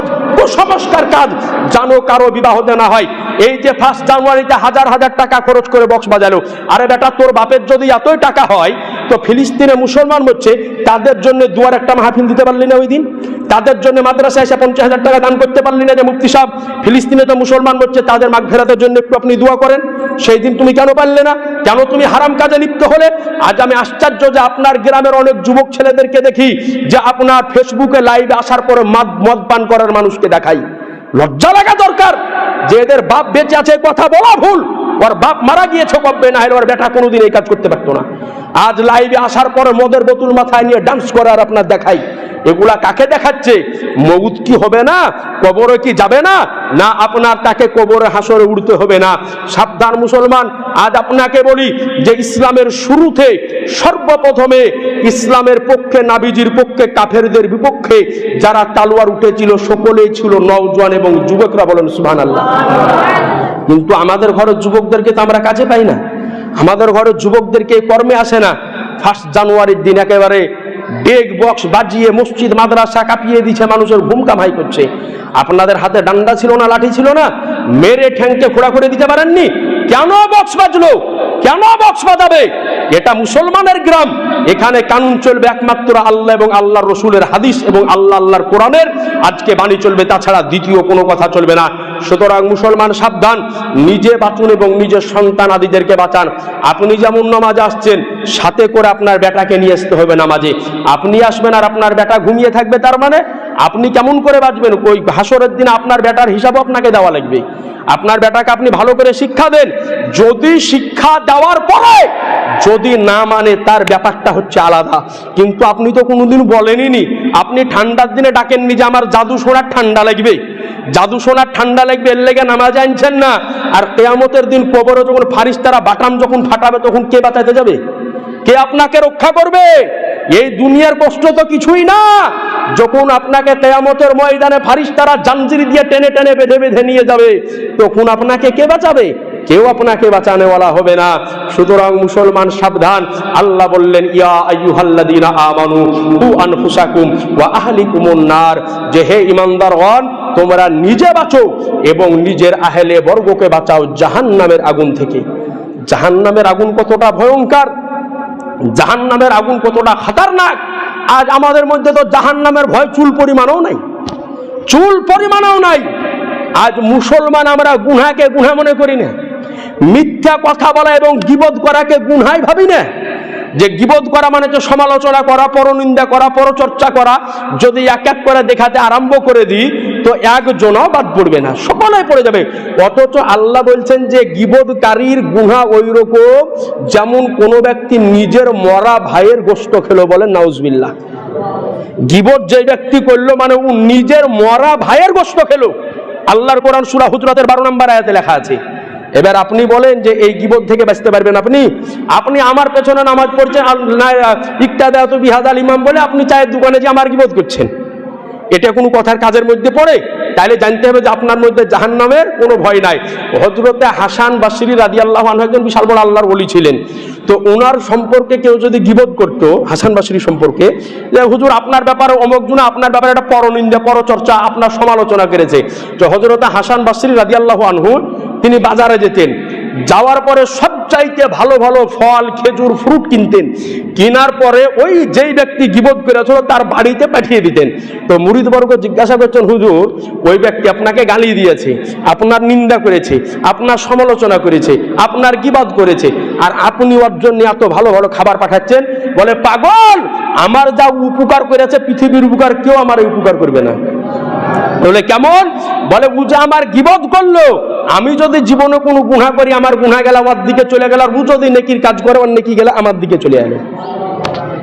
কাজ, কুসংস্কার কাজ, জানো কারও বিবাহ দেনা হয়। এই যে ফার্স্ট জানুয়ারিতে হাজার হাজার টাকা খরচ করে বক্স বাজালো। আরে বেটা, তোর বাপের যদি এতই টাকা হয় তো ফিলিস্তিনে মুসলমান হচ্ছে, তাদের জন্য দুয়ার একটা মাহফিল দিতে পারলি না ওই দিন। তাদের জন্য মাদ্রাসা এসে পঞ্চাশ হাজার টাকা দান করতে পারলি না যে মুফতি সাহেব। ফিলিস্তিনে তো মুসলমান হচ্ছে, তাদের মাঘ ফেরাতের জন্য একটু আপনি দোয়া করেন। সেই দিন তুমি কেন পারলে না? কেন তুমি হারাম কাজে লিপ্ত হলে? আজ আমি আশ্চর্য যে আপনার গ্রামের অনেক যুবক ছেলেদেরকে দেখি যে আপনার ফেসবুকে লাইভে আসার পরে মদ পান করার মানুষকে দেখাই। লজ্জা লাগা দরকার। যে এদের বাপ বেঁচে আছে কথা বলা ভুল। ওর বাপ মারা গিয়েছে কব্বে না হলে ওর বেটা কোনোদিন এই কাজ করতে পারতো না। আজ লাইভে আসার পরে মদের বোতল মাথায় নিয়ে ডান্স করে আর আপনার দেখাই। এগুলা কাকে দেখাচ্ছে? মৌত কি হবে না? কবরে কি যাবে না? না আপনার তাকে কবরে হাসরে উঠতে হবে না। সাবধান মুসলমান, আজ আপনাকে বলি যে ইসলামের শুরুতে সর্বপ্রথমে ইসলামের পক্ষে, নাবিজির পক্ষে, কাফেরদের বিপক্ষে যারা তালোয়ার উঠেছিল, সকলেই ছিল নওজোয়ান এবং যুবকরা বলেন সুবহান আল্লাহ কিন্তু আমাদের ঘরের যুবকদেরকে তো আমরা কাজে পাই না। আমাদের ঘরের যুবকদেরকে কর্মে আসে না। ফার্স্ট জানুয়ারির দিন একেবারে ডেক বক্স বাজিয়ে মসজিদ, মাদ্রাসা কাঁপিয়ে দিচ্ছে মানুষের ঘুম কামাই করছে। আপনাদের হাতে ডান্ডা ছিল না, লাঠি ছিল না? মেরে ঠ্যাংকে খোড়া করে দিতে পারেননি? কেন বক্স বাজলো? কেন বক্স বাজাবে? এটা মুসলমানের গ্রাম। এখানে কানুন চলবে একমাত্র আল্লাহ এবং আল্লাহর রসুলের হাদিস এবং আল্লাহ আল্লাহর কোরআনের। আজকে বাণী চলবে, তাছাড়া দ্বিতীয় কোনো কথা চলবে না। সুতরাং মুসলমান সাবধান, নিজে বাঁচুন এবং নিজের সন্তান আদিদেরকে বাঁচান। আপনি যেমন নামাজে আসছেন সাথে করে আপনার বেটাকে নিয়ে আসতে হবে নামাজে। আপনি আসবেন আর আপনার বেটা ঘুমিয়ে থাকবে, তার মানে আপনি কেমন করে বাঁচবেন? ওই হাসরের দিন আপনার বেটার হিসাবও আপনাকে দেওয়া লাগবে। আপনার বেটাকে আপনি ভালো করে শিক্ষা দেন। যদি শিক্ষা দেওয়ার পরে যদি না মানে তার ব্যাপারটা হচ্ছে আলাদা। কিন্তু আপনি তো কোনোদিন বলেনই আপনি ঠান্ডার দিনে ডাকেননি যে আমার জাদু শোনার ঠান্ডা লাগবে। জাদু শোনার ঠান্ডা লাগবে, এর লেগে নামাজ আনছেন না। আর কেয়ামতের দিন কবরে যখন ফারিস তারা বাটাম যখন ফাটাবে, তখন কে বাঁচাতে যাবে? কে আপনাকে রক্ষা করবে? এই দুনিয়ার কষ্ট তো কিছুই না। যখন আপনাকে কেয়ামতের ময়দানে ফারিস তারা জাঞ্জির দিয়ে টেনে টেনে বেঁধে বেঁধে নিয়ে যাবে, তখন আপনাকে কে বাঁচাবে? কেউ আপনাকে বাঁচানেওয়ালা হবে না। সুতরাং মুসলমান, সাবধান। আল্লাহ বললেন, ইয়া আইয়ুহাল্লাযীনা আমানু, কু আনফুসাকুম ওয়া আহলিকুমুন নার। যে হে ঈমানদারগণ তোমরা নিজে বাঁচো এবং নিজের আহলে বর্গকে বাঁচাও জাহান্নামের আগুন থেকে। জাহান্নামের আগুন কতটা ভয়ঙ্কর! জাহান নামের আগুন কতটা খাতারনাক। আজ আমাদের মধ্যে তো জাহান নামের ভয় চুল পরিমাণও নাই। চুল পরিমাণও নাই। আজ মুসলমান আমরা গুনহাকে গুনহা মনে করি না। মিথ্যা কথা বলা এবং গিবদ করাকে গুনহাই ভাবি না। যে গিবদ করা মানে যে সমালোচনা করা, পরনিন্দা করা, পরচর্চা করা। যদি এক এক করে দেখাতে আরম্ভ করে দিই, তো একজনও বাদ পড়বে না সকলে পড়ে যাবে। অথচ আল্লাহ বলছেন যে গিবদকারীর গুহা ওই রকম যেমন কোনো ব্যক্তি নিজের মরা ভাইয়ের গোস্ত খেলো বলেন নাউজবিল্লাহ। গিবদ যে ব্যক্তি করল মানে ও নিজের মরা ভাইয়ের গোস্ত খেলো। আল্লাহর কোরআন সুরা হুজরাতের বারো নম্বর আয়াতে লেখা আছে। এবার আপনি বলেন যে এই গিবদ থেকে বাঁচতে পারবেন আপনি। আপনি আমার পেছনে নামাজ পড়ছেন ইকটা দেওয়া তো বিহাদ আল ইমাম বলে আপনি চায়ের দোকানে যে আমার গিবদ করছেন। এটা কোনো কথার কাজের মধ্যে পড়ে? তাহলে জানতে হবে যে আপনার মধ্যে জাহান নামের কোনো ভয় নাই। হজরতে হাসান বাসিরি রাদি আল্লাহ একজন বিশাল বড় আল্লাহর বলি ছিলেন। তো ওনার সম্পর্কে কেউ যদি গিবদ করতো, হাসান বাসিরি সম্পর্কে, যে হুজুর, আপনার ব্যাপারে অমুক জনা, আপনার ব্যাপারে একটা পরনিন্দা, পরচর্চা, আপনার সমালোচনা করেছে তো হজরতে হাসান বাসিরি রাদি আল্লাহ আনহু তিনি বাজারে যেতেন। যাওয়ার পরে সবচাইতে ভালো ভালো ফল, খেজুর ফ্রুট কিনতেন। কেনার পরে ওই যেই ব্যক্তি গিবত করেছিল, তার বাড়িতে পাঠিয়ে দিতেন। তো মুরিদবর্গ জিজ্ঞাসা করছেন, হুজুর, ওই ব্যক্তি আপনাকে গালি দিয়েছে, আপনার নিন্দা করেছে, আপনার সমালোচনা করেছে, আপনার গিবাদ করেছে, আর আপনি ওর জন্য এত ভালো ভালো খাবার পাঠাচ্ছেন? বলে, পাগল! আমার যা উপকার করেছে, পৃথিবীর উপকার কেউ আমার উপকার করবে না। বলে কেমন? বলে যে আমার গিবদ করল, আমি যদি জীবনে কোনো গুণা করি, আমার গুণা গেলে আমার দিকে চলে গেল, আর ও যদি নেকির কাজ করে ওর নেকি গেলে আমার দিকে চলে এলো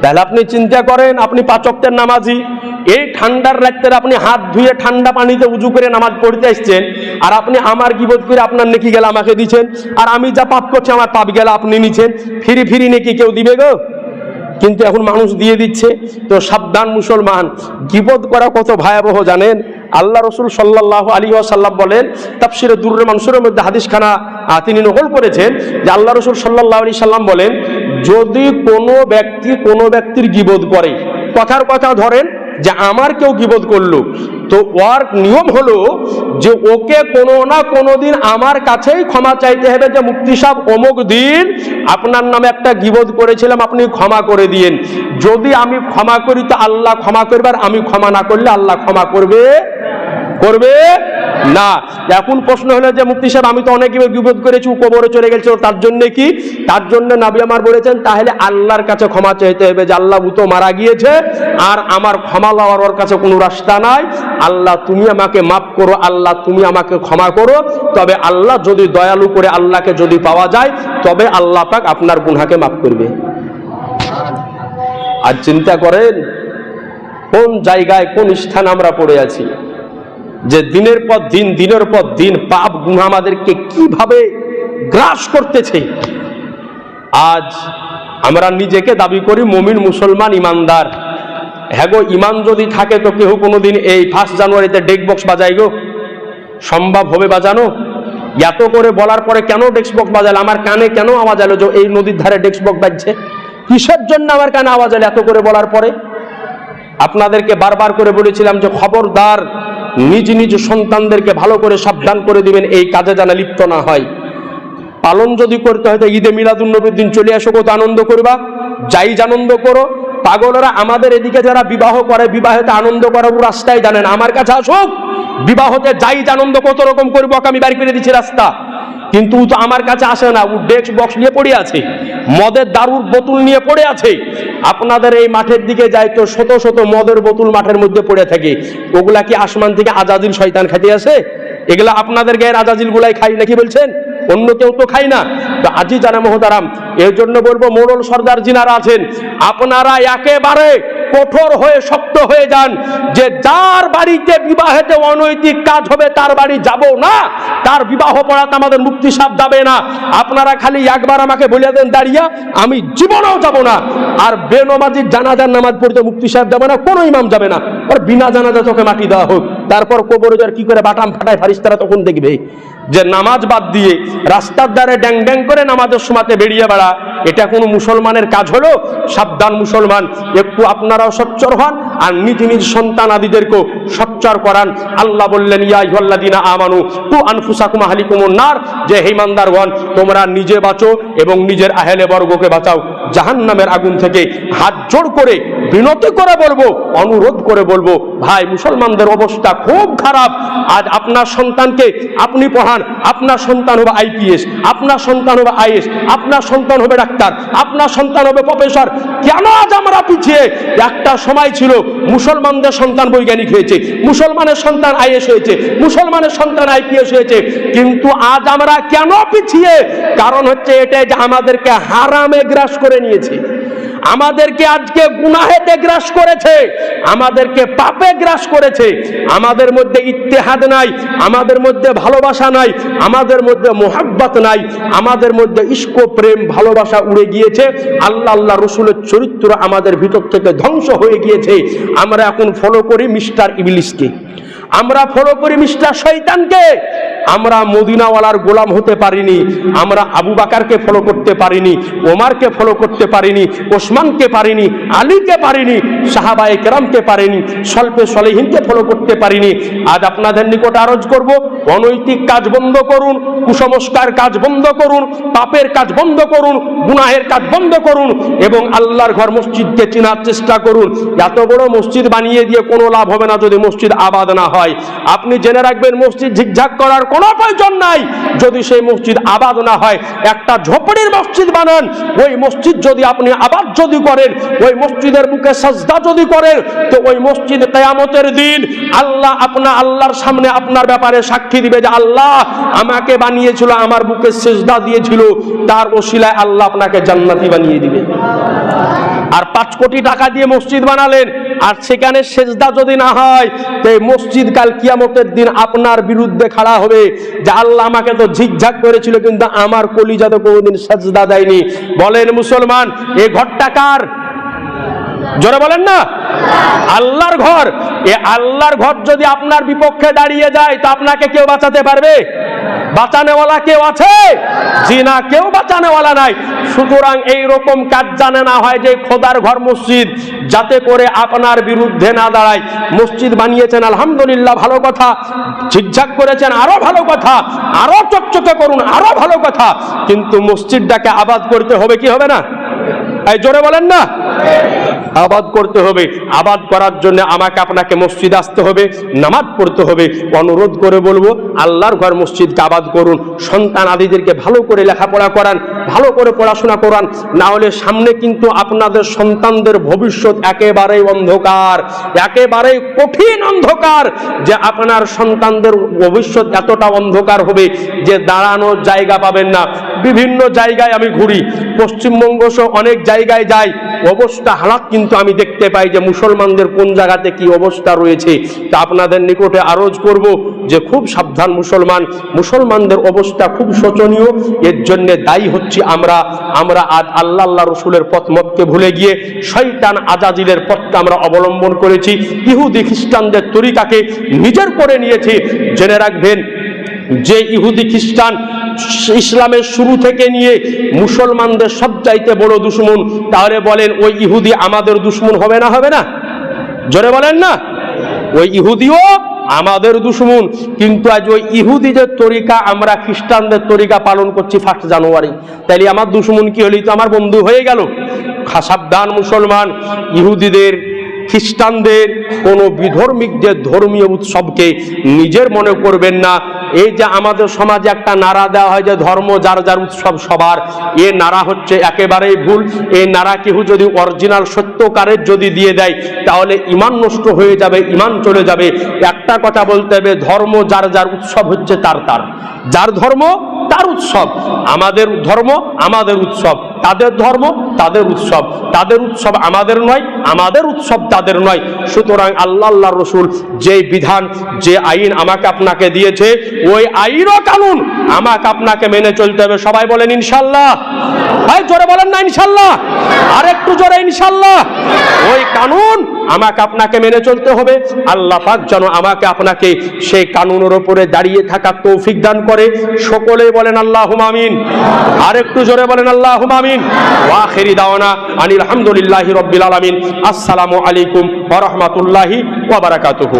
তাহলে আপনি চিন্তা করেন, আপনি পাচকদের নামাজি, এই ঠান্ডার রাত্রে আপনি হাত ধুয়ে ঠান্ডা পানিতে উজু করে নামাজ পড়তে এসছেন আর আপনি আমার গিবত করে আপনার নেকি গেলে আমাকে দিচ্ছেন আর আমি যা পাপ করছি, আমার পাপ গেলে আপনি নিছেন, ফিরি ফিরি নেকি কেউ দিবে গো? কিন্তু এখন মানুষ দিয়ে দিচ্ছে, তো সাবধান মুসলমান গিবদ করা কত ভয়াবহ জানেন? আল্লাহ রসুল সাল্লাহ আলী সাল্লাম বলেন তাপসিরে দূরের মানুষের মধ্যে হাদিসখানা তিনি নকল করেছেন যে আল্লাহ রসুল সাল্লাহ আলী সাল্লাম বলেন, যদি কোনো ব্যক্তি কোনো ব্যক্তির গিবোধ করে, কথার কথা ধরেন যে আমার কেউ গিবোধ করল। তো ওর নিয়ম হলো যে ওকে কোনো না কোনো দিন আমার কাছেই ক্ষমা চাইতে হবে যে মুক্তি সাহেব, অমুক দিন আপনার নামে একটা গিবোধ করেছিলাম, আপনি ক্ষমা করে দিন যদি আমি ক্ষমা করি তো আল্লাহ ক্ষমা করবার আমি ক্ষমা না করলে আল্লাহ ক্ষমা করবে করবে? না। এখন প্রশ্ন হলো যে মুক্তি সাহেব, আমি তো অনেক বিপদ করেছি কবরে চলে গেছে তার জন্য কি? তার জন্য নাবি আমার বলেছেন, তাহলে আল্লাহর কাছে ক্ষমা চাইতে হবে যে আল্লাহ তো মারা গিয়েছে, আর আমার ক্ষমা লওয়ার কাছে কোনো রাস্তা নাই। আল্লাহ, তুমি আমাকে মাফ করো, আল্লাহ, তুমি আমাকে ক্ষমা করো। তবে আল্লাহ যদি দয়ালু করে আল্লাহকে যদি পাওয়া যায়, তবে আল্লাহ পাক আপনার গুনহাকে মাফ করবে। আর চিন্তা করেন, কোন জায়গায়, কোন স্থান আমরা পড়ে আছি? যে দিনের পর দিন, দিনের পর দিন পাপ গুণা আমাদেরকে কীভাবে গ্রাস করতেছে? আজ আমরা নিজেকে দাবি করি মমিন মুসলমান ইমানদার। হ্যাঁ গো ইমান যদি থাকে তো কেউ কোনোদিন এই ফার্স্ট জানুয়ারিতে ডেক বক্স বাজাই গো। সম্ভব হবে বাজানো? এত করে বলার পরে কেন ডেস্ক বক্স বাজালো? আমার কানে কেন আওয়াজ এলো যে এই নদীর ধারে ডেস্ক বক্স বাজছে? কিসের জন্য আমার কানে আওয়াজ এলো এত করে বলার পরে? আপনাদেরকে বারবার করে বলেছিলাম যে খবরদার নিজ নিজ সন্তানদেরকে ভালো করে সাবধান করে দিবেন, এই কাজে যেন লিপ্ত না হয়। পালন যদি করতে হয়, তো ঈদে মিলাদুন্নবীর দিন চলে আসো, কত আনন্দ করবা। যাই আনন্দ করো, পাগলরা আমাদের এদিকে যারা বিবাহ করে, বিবাহেতে আনন্দ করার রাস্তায় জানেন আমার কাছে আসুক, বিবাহতে যাই আনন্দ, কত রকম করব আমি বাড়ি করে দিচ্ছি রাস্তা। কিন্তু তো আমার কাছে আসে না, ও ডেস্ক বক্স নিয়ে পড়ে আছে। মদের দারুর বোতল নিয়ে পড়ে আছে। আপনাদের এই মাঠের দিকে যায় তো শত শত মদের বোতল মাঠের মধ্যে পড়ে থাকে। ওগুলা কি আসমান থেকে আজাদিল শয়তান খাইতে আছে এগুলা আপনাদের গায়ের আজাজিল গুলাই খাই নাকি বলছেন? অন্য কেউ তো খাই না। তো আজি জানা মহতারাম, এর জন্য বলব মোড়ল সর্দার জিনারা আছেন, আপনারা একেবারে কঠোর হয়ে শক্ত হয়ে যান, যে যার বাড়িতে বিবাহেতে অনৈতিক কাজ হবে, তার বাড়ি যাব না, তার বিবাহ পড়াতে আমাদের মুক্তি সাপ যাবে না। আপনারা খালি একবার আমাকে বলিয়া দেন দাঁড়িয়া, আমি জীবনেও যাব না। আর বেনমাজির জানাজার নামাজ পড়তে মুক্তি সাহেব যাবে না, কোনো ইমাম যাবে না। ওর বিনা জানাজা তোকে মাটি দেওয়া হোক। তারপর কবর যার কি করে বাটাম ফাটায় ফারিস্তারা তখন দেখবে যে নামাজ বাদ দিয়ে রাস্তার দ্বারে ড্যাং ড্যাং করে নামাজের সময়তে বেরিয়ে বেড়া। এটা কোনো মুসলমানের কাজ হলো? সাবধান মুসলমান। একটু আপনারাও সচ্চর হন। আর নিজ নিজ সন্তান আদিদেরকেও সচ্চর করান। আল্লাহ বললেন, ইয়া ইহল্লাদিনা আমানু তু আনফুসাকুম আহলিকুমুন নার। যে হেমানদারগণ তোমরা নিজে বাঁচো এবং নিজের আহেলে বর্গকে বাঁচাও। জাহান্নামের আগুন থেকে হাত জোড় করে, বিনতি করে বলব, অনুরোধ করে বলব, ভাই, মুসলমানদের অবস্থা খুব খারাপ। আজ আপনার সন্তানকে আপনি পড়ান, আপনার সন্তান হবে আইপিএস, আপনার সন্তান হবে আইএস, আপনার সন্তান হবে ডাক্তার, আপনার সন্তান হবে প্রফেসর কেন আজ আমরা পিছিয়ে? একটা সময় ছিল, মুসলমানদের সন্তান বৈজ্ঞানিক হয়েছে, মুসলমানের সন্তান আইএস হয়েছে, মুসলমানের সন্তান আইপিএস হয়েছে, কিন্তু আজ আমরা কেন পিছিয়ে? কারণ হচ্ছে এটাই যে আমাদেরকে হারামে গ্রাস করে নিয়েছে। আমাদেরকে আজকে গুনাহেতে গ্রাস করেছে, আমাদেরকে পাপে গ্রাস করেছে, আমাদের মধ্যে ইত্তেহাদ নাই, আমাদের মধ্যে ভালোবাসা নাই, আমাদের মধ্যে মোহাব্বত নাই, আমাদের মধ্যে ইস্ক প্রেম, ভালোবাসা উড়ে গিয়েছে, আল্লাহ আল্লাহ রসুলের চরিত্র আমাদের ভিতর থেকে ধ্বংস হয়ে গিয়েছে। আমরা এখন ফলো করি মিস্টার ইবলিসকে। আমরা ফলো করি মিস্টার শৈতানকে আমরা মদিনাওয়ালার গোলাম হতে পারিনি। আমরা আবু বাকারকে ফলো করতে পারিনি, ওমারকে ফলো করতে পারিনি, ওসমানকে পারিনি, আলীকে পারিনি, সাহাবায়ে কেরামকে পারিনি, স্বল্পে সলেহীনকে ফলো করতে পারিনি। আজ আপনাদের নিকট আরজ করব, অনৈতিক কাজ বন্ধ করুন, কুসংস্কার কাজ বন্ধ করুন, পাপের কাজ বন্ধ করুন, গুনাহের কাজ বন্ধ করুন এবং আল্লাহর ঘর মসজিদকে চেনার চেষ্টা করুন। এত বড় মসজিদ বানিয়ে দিয়ে কোনো লাভ হবে না যদি মসজিদ আবাদ না হয়। আপনি জেনে রাখবেন, মসজিদ ঝিকঝাক করার কোনো প্রয়োজন নাই। যদি সেই মসজিদ আবাদ না হয়, একটা ঝোপড়ির মসজিদ বানান। ওই মসজিদ যদি আপনি আবাদ যদি করেন, ওই মসজিদের বুকে সাজদা যদি করেন, তো ওই মসজিদ কেয়ামতের দিন আল্লাহ আপনা আল্লাহর সামনে আপনার ব্যাপারে সাক্ষী দিবে যে, আল্লাহ আমাকে বানিয়েছিল, আমার বুকে সেজদা দিয়েছিল। তার ওসিলায় আল্লাহ আপনাকে জান্নাতি বানিয়ে দিবে। আর পাঁচ কোটি টাকা দিয়ে মসজিদ বানালেন। আর সেখানে সেজদা যদি না হয়, তো মসজিদ কাল কিয়ামতের দিন আপনার বিরুদ্ধে খাড়া হবে। যে আল্লাহ আমাকে তো ঝিকঝাক করেছিল, কিন্তু আমার কলিজা তো কোনোদিন সেজদা দেয়নি। বলেন মুসলমান, এ ঘরটা কার? জোরে বলেন না? আল্লাহর ঘর। এ আল্লাহর ঘর যদি আপনার বিপক্ষে দাঁড়িয়ে যায়, তো আপনাকে কেউ বাঁচাতে পারবে? বাঁচানেওয়ালা কেউ আছে? জি না কেউ বাঁচানেওয়ালা নাই। সুতরাং এই রকম কাজ জানে না হয় যে খোদার ঘর মসজিদ, যাতে করে আপনার বিরুদ্ধে না দাঁড়ায়। মসজিদ বানিয়েছেন, আলহামদুলিল্লাহ, ভালো কথা। ঝিকঝাক করেছেন, আরও ভালো কথা। আরও চকচকে করুন, আরও ভালো কথা। কিন্তু মসজিদটাকে আবাদ করতে হবে কি হবে না? এই জোরে বলেন না? আবাদ করতে হবে। আবাদ করার জন্য আমাকে আপনাকে মসজিদ আসতে হবে, নামাজ পড়তে হবে। অনুরোধ করে বলব, আল্লাহর ঘর মসজিদকে আবাদ করুন, সন্তান আদিদেরকে ভালো করে লেখাপড়া করান, ভালো করে পড়াশোনা করান। না হলে সামনে কিন্তু আপনাদের সন্তানদের ভবিষ্যৎ একেবারেই অন্ধকার, একেবারেই কঠিন অন্ধকার, যে আপনার সন্তানদের ভবিষ্যৎ এতটা অন্ধকার হবে যে দাঁড়ানোর জায়গা পাবেন না। বিভিন্ন জায়গায় আমি ঘুরি। পশ্চিমবঙ্গ সহ অনেক জায়গায় যাই, অবস্থা হালাত কিন্তু আমি দেখতে পাই যে মুসলমানদের কোন জায়গাতে কি অবস্থা রয়েছে। তা আপনাদের নিকটে আরজ করব যে খুব সাবধান মুসলমান, মুসলমানদের অবস্থা খুব শোচনীয়। এর জন্য দায়ী হচ্ছি আমরা। আমরা আজ আল্লাহ আল্লাহ রসুলের পথ মতকে ভুলে গিয়ে শৈতান আজাজিলের পথকে আমরা অবলম্বন করেছি। ইহুদি খ্রিস্টানদের তরিকাকে নিজের করে নিয়েছি। জেনে রাখবেন যে ইহুদি খ্রিস্টান ইসলামের শুরু থেকে নিয়ে মুসলমানদের সবচাইতে বড় দুশ্মন, তাহলে বলেন ওই ইহুদি আমাদের দুশ্মন হবে না হবে না? জোরে বলেন না? ওই ইহুদিও আমাদের দুশ্মন। কিন্তু আজ ওই ইহুদিদের তরিকা, আমরা খ্রিস্টানদের তরিকা পালন করছি ফার্স্ট জানুয়ারি। তাইলে আমার দুশ্মন কি হলি? তো আমার বন্ধু হয়ে গেল। সাবধান মুসলমান। ইহুদিদের খ্রিস্টানদের, কোনো বিধর্মিক যে ধর্মীয় উৎসবকে নিজের মনে করবেন না। এই যে আমাদের সমাজে একটা নারা দেওয়া হয় যে ধর্ম যার যার উৎসব সবার, এ নারা হচ্ছে একেবারেই ভুল। এই নারা কেউ যদি অরিজিনাল সত্যকারের যদি দিয়ে দেয়, তাহলে ইমান নষ্ট হয়ে যাবে, ইমান চলে যাবে। একটা কথা বলতে হবে, ধর্ম যার যার উৎসব হচ্ছে তার তার। যার ধর্ম, তার উৎসব। আমাদের ধর্ম, আমাদের উৎসব। তাদের ধর্ম, তাদের উৎসব। তাদের উৎসব আমাদের নয়, আমাদের উৎসব তাদের নয়। সুতরাং আল্লাহ আল্লাহ রসুল যে বিধান, যে আইন আমাকে আপনাকে দিয়েছে, ওই আইনও কানুন আমাকে আপনাকে মেনে চলতে হবে। সবাই বলেন ইনশাল্লাহ। জোরে বলেন না ইনশাল্লাহ। আর একটু জোরে ইনশাল্লাহ। ওই কানুন আমাকে আপনাকে মেনে চলতে হবে। আল্লাহ পাক যেন আমাকে আপনাকে সেই কানুনের ওপরে দাঁড়িয়ে থাকার তৌফিক দান করে। সকলে বলেন আল্লাহ হুমামিন আর একটু জোরে বলেন আল্লাহ আমিন। ওয়াখেরি দাওয়ানা আনিল আলহামদুলিল্লাহ রব্বিল আলামিন। আসসালামু আলাইকুম ওয়া রাহমাতুল্লাহি ওয়া বারাকাতুহু।